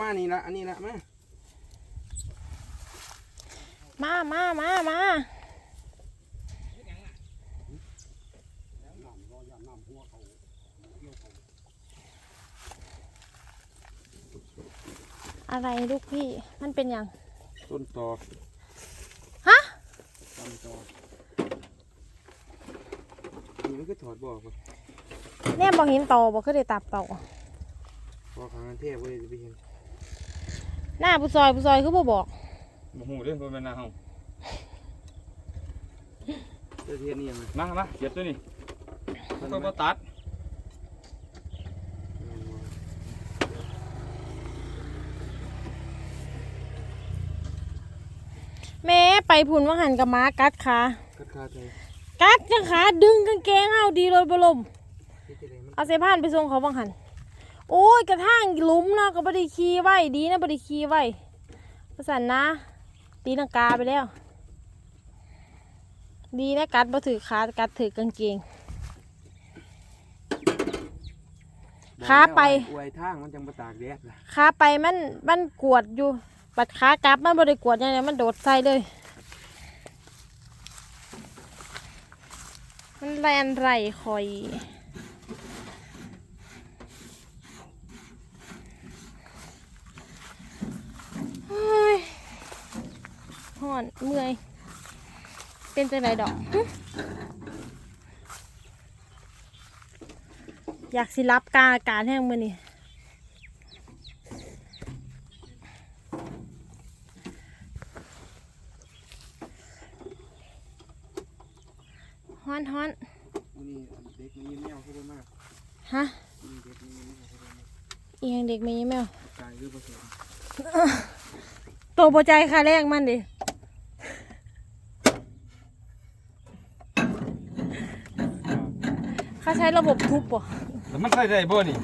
มานี่ละอันนี้ละมามามามามาอะไรลูกพี่ มันเป็นอย่าง ต้นตอฮะต้นตอนี่มันก็ถอดบอกว่าเนี่ยบอกเห็นโตบอกคือได้ตับโตพอขางกันเทพเว้ยจะไปเห็น หน้าผู้ซอยผู้ซอยคือบ่บอกโมโหเรื่องคนเป็นนาเฮาเจะเทียนนี่ยังไงมามาเก็บตัวนี้แล้วก็บ่ตัดแม่ไปผุนว่าหันกับม้ากัดขากัดขาใจกัดจังขาดึงกางเกงเฮาดีเลยบลมเฮ็ดจังไดมันเอาเซพานไปส่งเขาบังหัน โอ้ยกระทั่งหลุมเนาะก็บไดีขี่ไว้ดีนะบไดีขี่ไว้ประสันนะ ตีลังกาไปแล้ว ดีนะกัดบ่ถือขากัดถือกางเกง ขาไป อวยทางมันจังบ่ตากแดดล่ะขาไปมันมันกวดอยู่ปัดขากลับมันบ่ได้กวดอย่างไรมันโดดใส่เลย มันแลนไรคอย เฮ้ย ห่อนเมื่อย เป็นจังไรดอกหึอยากสิรับกลารอากาศแห้งมือนี่ฮ้อนฮ้อนมื้อนี้เด็กมีแมวเข้าไปมากฮะมีเด็กมีแมวเข้าไปมากอีหยังเด็กมีแมวกายคือบ่สน ตัวปใจค่าแรกมันดิเขาใช้ระบบทุบป่ะแล้วมันใส่ได้บ่นี่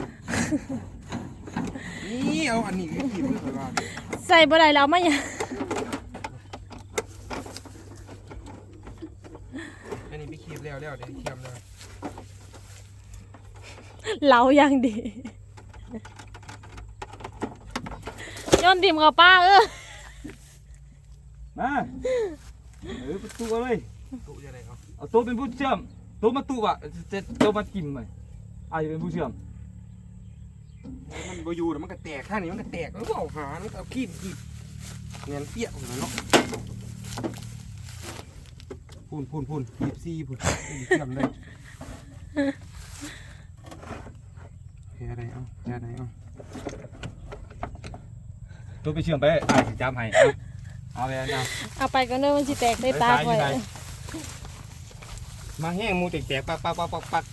นี่เอาอันนี้ก็ขีดเพื่อข่อยว่าใส่บ่ได้แล้วมันยังอันนี้ไปขีดแล้วแล้วเดี๋ยวเทียมแล้วเหลายังดีย้อนดิมกับป้าเออ มาเออประตูเอาเลยตุจะได้เอาเอาตัวเป็นผู้เชื่อมตัวมาตุอะจะตัวมากินไหมอาจจะเป็นผู้เชื่อมมันบ่อยู่แล้วมันก็แตกข้างนี้มันก็แตกแล้วก็เอาหามันก็เอาขีดขีดเนียนเปี้ยหัวเนาะพูนพูนพูนขีดซี่พูนขีดเทียมเลยแค่อะไรเอาแค่อะไรเอาตัวไปเชื่อมไปอาจจะจำให้ เอาเอาไปเอาเอาไปก็เนิ่มันสิแตกใส่ตาไปคอยไปมาแห้งหมูแตกๆปักปักปักปักปัก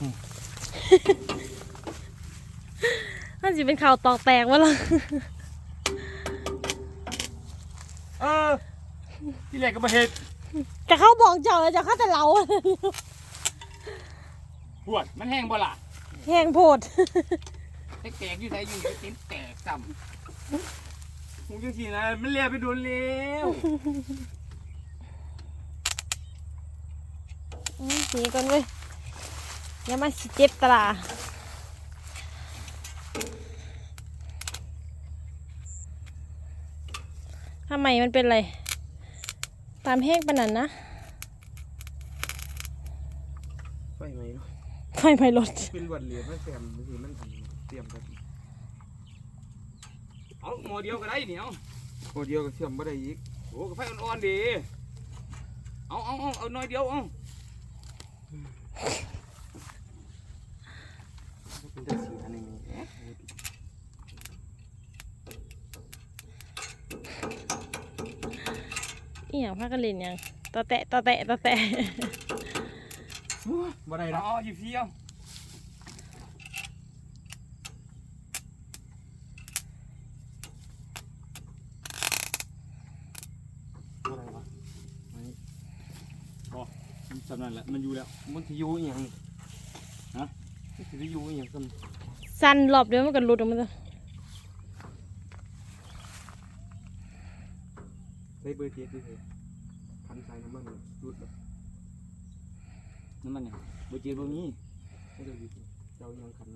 มันสิเป็นข่าวตอกแตกวะล่ะเออที่แรกก็มาเฮ็ดแต่เขาบอกเจ้าแล้วเจ้าเข้าแต่เหลาปวดมันแห้งบ่ล่ะแห้งโพดแตกอยู่ไหนอยู่ติดแตกซ้ำ มึงจังซี่นะมันเลียไปโดนแล้วอืมหนีก่อนเว้ยอย่ามาสิเจ็บตาทำไมมันเป็นไร ตามแห้งปานนั้นนะไฟไหมเนาะไฟไหม้รถเป็นหวัดเหลียดมันแซมบางทีมันอันเตรียมกัน เอาหมอเดียวก็ได้นี่เอาโอเดียวก็เชื่อมบ่ได้อีกโอ้กาแฟอ่อนๆดีเอาเอาเอาเอาหน่อยเดียวเอาเป็นจังสีอันนี้เอ๊ะอีหยังพากันเล่นหยังตอแตะตอแตะตอแตะ บ่ได้เอาละ เอาหยิบทีเอา บ่ได้วะ สำนั่นแหละมันอยู่แล้วมันสิอยู่อีหยังฮะมันสิไปอยู่อีหยังกันสั่นรอบเดียวมันก็หลุดออกมาจ้ะได้เบอร์เจ็ดด้วยเถอะพันสายน้ำมันรุดแล้วนั่นมันเนี่ยบ่เจียบ่มีให้เราอยู่เจ้ายังคัน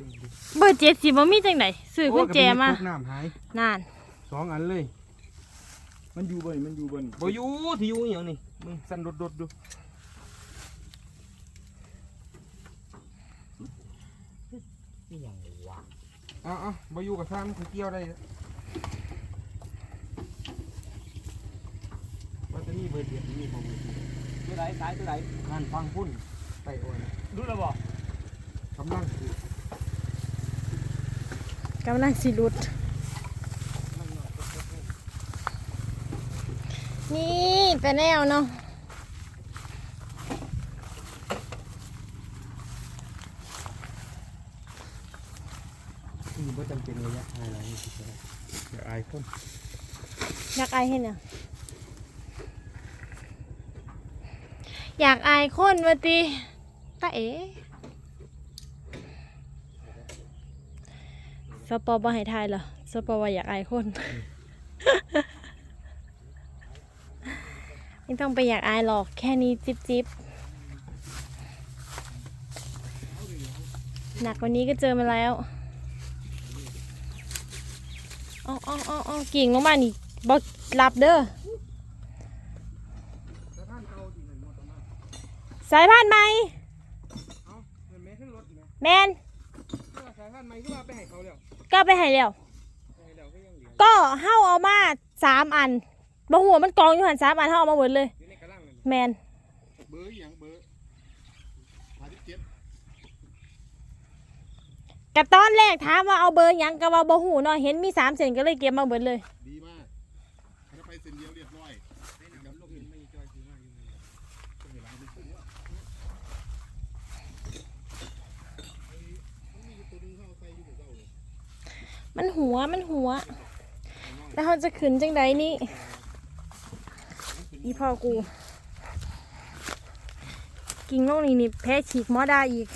นึงดิเบอร์เจ็ดสิบ่มีจังไดซื้อกุญแจมาโอ้ยก็ไพกน้ำหายนานสองอันเลยมันอยู่บนมันอยู่บนบ่อยู่ที่อยู่อหย่างนี้มึงสั่นดดๆดูนี่ยังวะเอ้าวบ่อยู่กับซ้ำคือเกี่ยวได้ว่าจะมีเบอร์เดียวมีของเบอร์เดียวตัวไหนสายตัวไหนงานฟังพุ่นไปโอนรู้แล้วบ่กำลังคือ กำลังสิหลุด นี่แต่แนวเนาะคือบ่จำเป็นระยะทางอะไรนี่คืออะไรอย่าอายคนอยากอายเห็นอะอยากอายคนวะติตาเอ๋ สปอบ่ให้ทายเหรอสปอว่าอยากอายคนไม่ต้องไปอยากอายหรอกแค่นี้จิบจิบหนักกว่านี้ก็เจอมาแล้วอ๋ออ๋ออ๋ออ๋อกิ่งลงมานี่บอกหลับเด้อสะพานเก่าที่นั่นมอเตอร์มาสายพานไหมเอ้าเงินแม่ขึ้นรถอยู่นะแมนคือว่าสายพานใหม่คือว่าไปให้เขาแล้ว ก็ไปให้แล้วไปให้แล้วก็ยังเหลือก็เฮาเอามาสามอันบ่หัวามันกองอยู่หันสามอันเฮาเอามาหมดเลย อยู่ในกระลังนั่นแมนเบอร์อหย่างเบอร์มาที่เจ็ดกะตอนแรกถามว่าเอาเบอร์หยังก็ว่าบ่หูเนาะเห็นมีสามเส้นก็เลยเก็บมาหมดเลย ดีมากถ้าไปเส้นเดียวเรียบร้อยในน้ำลงนี่ไม่จอยคือว่าอยู่นั่นแหละต้องเวลาเป็นขึ้นว่ามันมีอยู่ตัวหนึงเข้าใส่อยู่เจ้าเลย มันหัวมันหัว แล้วเขาจะขึ้นจังใดนี่อีพ่อกู กิ่งลงนี่นี่แพ้ฉีกมอดาอีก